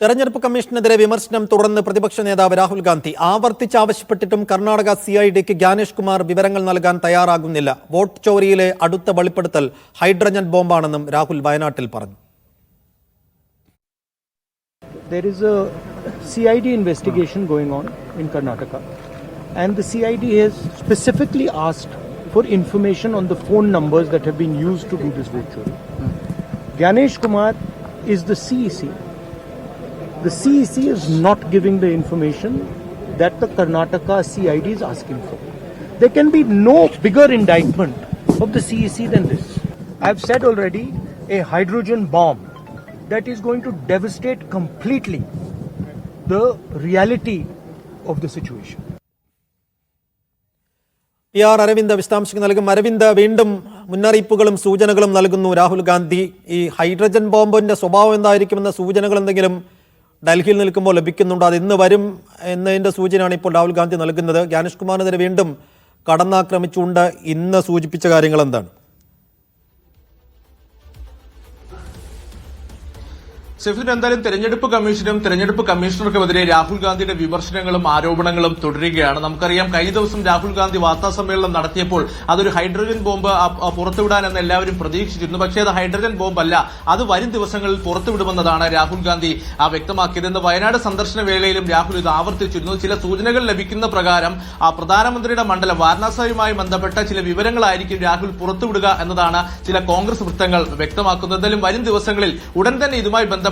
തെരഞ്ഞെടുപ്പ് കമ്മീഷനെതിരെ വിമർശനം തുടർന്ന് പ്രതിപക്ഷ നേതാവ് രാഹുൽ ഗാന്ധി ആവർത്തിച്ച് ആവശ്യപ്പെട്ടിട്ടും കർണാടക സി ഐ ഡിക്ക് ജ്ഞാനേഷ് കുമാർ വിവരങ്ങൾ നൽകാൻ തയ്യാറാകുന്നില്ല വോട്ട് ചോരിയിലെ അടുത്ത വെളിപ്പെടുത്തൽ ഹൈഡ്രജൻ ബോംബാണെന്നും രാഹുൽ വയനാട്ടിൽ പറഞ്ഞു there is a CID investigation going on in Karnataka, and the CID has specifically asked for information on the phone numbers that have been used to do this vote chori. Ganesh Kumar is the CEC. The CEC is not giving the information that the Karnataka CID is asking for. There can be no bigger indictment of the CEC than this. I have said already a hydrogen bomb that is going to devastate completely the reality of the situation. P R Aravind വിശദാംശങ്ങൾ നൽകും അരവിന്ദ് വീണ്ടും മുന്നറിയിപ്പുകളും സൂചനകളും നൽകുന്നു രാഹുൽ ഗാന്ധി ഈ hydrogen ബോംബിന്റെ സ്വഭാവം എന്തായിരിക്കുമെന്ന സൂചനകൾ എന്തെങ്കിലും ഡൽഹിയിൽ നിൽക്കുമ്പോൾ ലഭിക്കുന്നുണ്ട്. അത് ഇന്ന് വരും എന്നതിന്റെ സൂചനയാണ് ഇപ്പോൾ രാഹുൽ ഗാന്ധി നൽകുന്നത്. ജ്ഞാനേഷ് കുമാറിനെതിരെ വീണ്ടും കടന്നാക്രമിച്ചുകൊണ്ട് ഇന്ന് സൂചിപ്പിച്ച കാര്യങ്ങൾ എന്താണ് ഷെഫിൻ എന്തായാലും തെരഞ്ഞെടുപ്പ് കമ്മീഷനും തെരഞ്ഞെടുപ്പ് കമ്മീഷണർക്കുമെതിരെ രാഹുൽ ഗാന്ധിയുടെ വിമർശനങ്ങളും ആരോപണങ്ങളും തുടരുകയാണ്. നമുക്കറിയാം കഴിഞ്ഞ ദിവസം രാഹുൽ ഗാന്ധി വാർത്താ സമ്മേളനം നടത്തിയപ്പോൾ അതൊരു ഹൈഡ്രജൻ ബോംബ് പുറത്തുവിടാനെന്ന് എല്ലാവരും പ്രതീക്ഷിച്ചിരുന്നു. പക്ഷേ അത് ഹൈഡ്രജൻ ബോംബല്ല അത് വരും ദിവസങ്ങളിൽ പുറത്തുവിടുമെന്നതാണ് രാഹുൽ ഗാന്ധി വ്യക്തമാക്കിയത്. ഇന്ന് വയനാട് സന്ദർശന വേളയിലും രാഹുൽ ഇത് ആവർത്തിച്ചിരുന്നു. ചില സൂചനകൾ ലഭിക്കുന്ന പ്രകാരം ആ, പ്രധാനമന്ത്രിയുടെ മണ്ഡലം വാരണാസിയുമായി ബന്ധപ്പെട്ട ചില വിവരങ്ങളായിരിക്കും രാഹുൽ പുറത്തുവിടുക എന്നതാണ് ചില കോൺഗ്രസ് വൃത്തങ്ങൾ വ്യക്തമാക്കുന്നത്. എന്തായാലും വരും ദിവസങ്ങളിൽ ഉടൻ തന്നെ ഇതുമായി ബന്ധപ്പെട്ട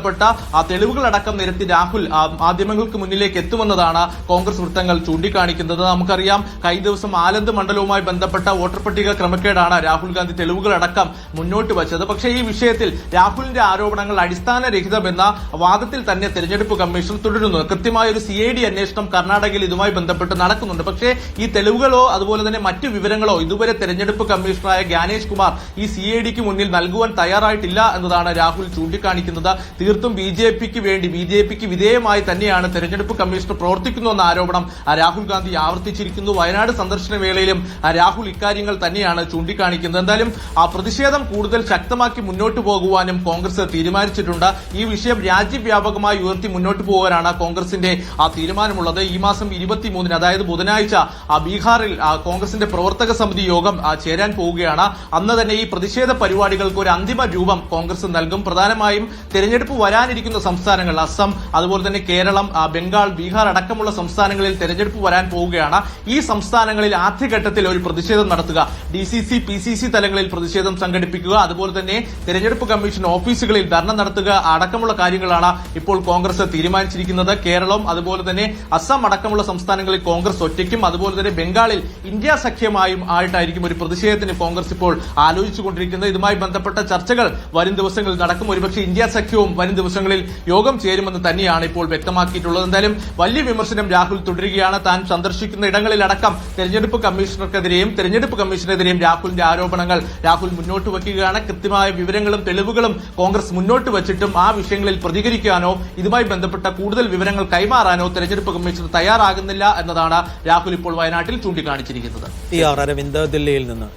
ആ തെളിവുകളടക്കം നിരത്തി രാഹുൽ മാധ്യമങ്ങൾക്ക് മുന്നിലേക്ക് എത്തുമെന്നതാണ് കോൺഗ്രസ് വൃത്തങ്ങൾ ചൂണ്ടിക്കാണിക്കുന്നത്. നമുക്കറിയാം കഴിഞ്ഞ ദിവസം ആലന്ത് മണ്ഡലവുമായി ബന്ധപ്പെട്ട വോട്ടർ പട്ടിക ക്രമക്കേടാണ് രാഹുൽ ഗാന്ധി തെളിവുകളടക്കം മുന്നോട്ട് വച്ചത്. പക്ഷേ ഈ വിഷയത്തിൽ രാഹുലിന്റെ ആരോപണങ്ങൾ അടിസ്ഥാനരഹിതമെന്ന വാദത്തിൽ തന്നെ തെരഞ്ഞെടുപ്പ് കമ്മീഷൻ തുടരുന്നു. കൃത്യമായ ഒരു സി ഐ ഡി അന്വേഷണം കർണാടകയിൽ ഇതുമായി ബന്ധപ്പെട്ട് നടക്കുന്നുണ്ട്. പക്ഷേ ഈ തെളിവുകളോ അതുപോലെ തന്നെ മറ്റു വിവരങ്ങളോ ഇതുവരെ തെരഞ്ഞെടുപ്പ് കമ്മീഷണറായ ജ്ഞാനേഷ് കുമാർ ഈ സി ഐ ഡിക്ക് മുന്നിൽ നൽകുവാൻ തയ്യാറായിട്ടില്ല എന്നതാണ് രാഹുൽ ചൂണ്ടിക്കാണിക്കുന്നത്. തീർത്തും ബി ജെ പിക്ക് വേണ്ടി ബി ജെ പിക്ക് വിധേയമായി തന്നെയാണ് തെരഞ്ഞെടുപ്പ് കമ്മീഷണർ പ്രവർത്തിക്കുന്നുവെന്ന ആരോപണം രാഹുൽ ഗാന്ധി ആവർത്തിച്ചിരിക്കുന്നു. വയനാട് സന്ദർശന വേളയിലും രാഹുൽ ഇക്കാര്യങ്ങൾ തന്നെയാണ് ചൂണ്ടിക്കാണിക്കുന്നത്. എന്തായാലും ആ പ്രതിഷേധം കൂടുതൽ ശക്തമാക്കി മുന്നോട്ട് പോകുവാനും കോൺഗ്രസ് തീരുമാനിച്ചിട്ടുണ്ട്. ഈ വിഷയം രാജ്യവ്യാപകമായി ഉയർത്തി മുന്നോട്ട് പോകാനാണ് കോൺഗ്രസിന്റെ ആ തീരുമാനമുള്ളത്. ഈ മാസം ഇരുപത്തിമൂന്നിന് അതായത് ബുധനാഴ്ച ആ, ബീഹാറിൽ കോൺഗ്രസിന്റെ പ്രവർത്തക സമിതി യോഗം ചേരാൻ പോവുകയാണ്. അന്ന് തന്നെ ഈ പ്രതിഷേധ പരിപാടികൾക്ക് ഒരു അന്തിമ രൂപം കോൺഗ്രസ് നൽകും. പ്രധാനമായും തെരഞ്ഞെടുപ്പ് വരാനിരിക്കുന്ന സംസ്ഥാനങ്ങൾ അസം അതുപോലെ തന്നെ കേരളം ബംഗാൾ ബീഹാർ അടക്കമുള്ള സംസ്ഥാനങ്ങളിൽ തെരഞ്ഞെടുപ്പ് വരാൻ പോവുകയാണ്. ഈ സംസ്ഥാനങ്ങളിൽ ആദ്യഘട്ടത്തിൽ ഒരു പ്രതിഷേധം നടത്തുക. D C C P C C തലങ്ങളിൽ പ്രതിഷേധം സംഘടിപ്പിക്കുക. അതുപോലെ തന്നെ തെരഞ്ഞെടുപ്പ് കമ്മീഷൻ ഓഫീസുകളിൽ ധർണ നടത്തുക. അടക്കമുള്ള കാര്യങ്ങളാണ് ഇപ്പോൾ കോൺഗ്രസ് തീരുമാനിച്ചിരിക്കുന്നത്. കേരളം അതുപോലെ തന്നെ അസം അടക്കമുള്ള സംസ്ഥാനങ്ങളിൽ കോൺഗ്രസ് ഒറ്റയ്ക്കും അതുപോലെ തന്നെ ബംഗാളിൽ ഇന്ത്യ സഖ്യമായും ആയിട്ടായിരിക്കും ഒരു പ്രതിഷേധത്തിന് കോൺഗ്രസ് ഇപ്പോൾ ആലോചിച്ചുകൊണ്ടിരിക്കുന്നത്. ഇതുമായി ബന്ധപ്പെട്ട ചർച്ചകൾ വരും ദിവസങ്ങളിൽ നടക്കും. ഒരുപക്ഷെ ഇന്ത്യ സഖ്യവും വരും ദിവസങ്ങളിൽ യോഗം ചേരുമെന്ന് തന്നെയാണ് ഇപ്പോൾ വ്യക്തമാക്കിയിട്ടുള്ളത്. എന്തായാലും വലിയ വിമർശനം രാഹുൽ തുടരുകയാണ്. താൻ സന്ദർശിക്കുന്ന ഇടങ്ങളിലടക്കം തെരഞ്ഞെടുപ്പ് കമ്മീഷണർക്കെതിരെയും തെരഞ്ഞെടുപ്പ് കമ്മീഷനെതിരെയും രാഹുലിന്റെ ആരോപണങ്ങൾ രാഹുൽ മുന്നോട്ട് വയ്ക്കുകയാണ്. കൃത്യമായ വിവരങ്ങളും തെളിവുകളും കോൺഗ്രസ് മുന്നോട്ട് വച്ചിട്ടും ആ വിഷയങ്ങളിൽ പ്രതികരിക്കാനോ ഇതുമായി ബന്ധപ്പെട്ട കൂടുതൽ വിവരങ്ങൾ കൈമാറാനോ തെരഞ്ഞെടുപ്പ് കമ്മീഷൻ തയ്യാറാകുന്നില്ല എന്നതാണ് രാഹുൽ ഇപ്പോൾ വയനാട്ടിൽ ചൂണ്ടിക്കാണിച്ചിരിക്കുന്നത്. അരവിന്ദ് ദില്ലിയിൽ നിന്ന്.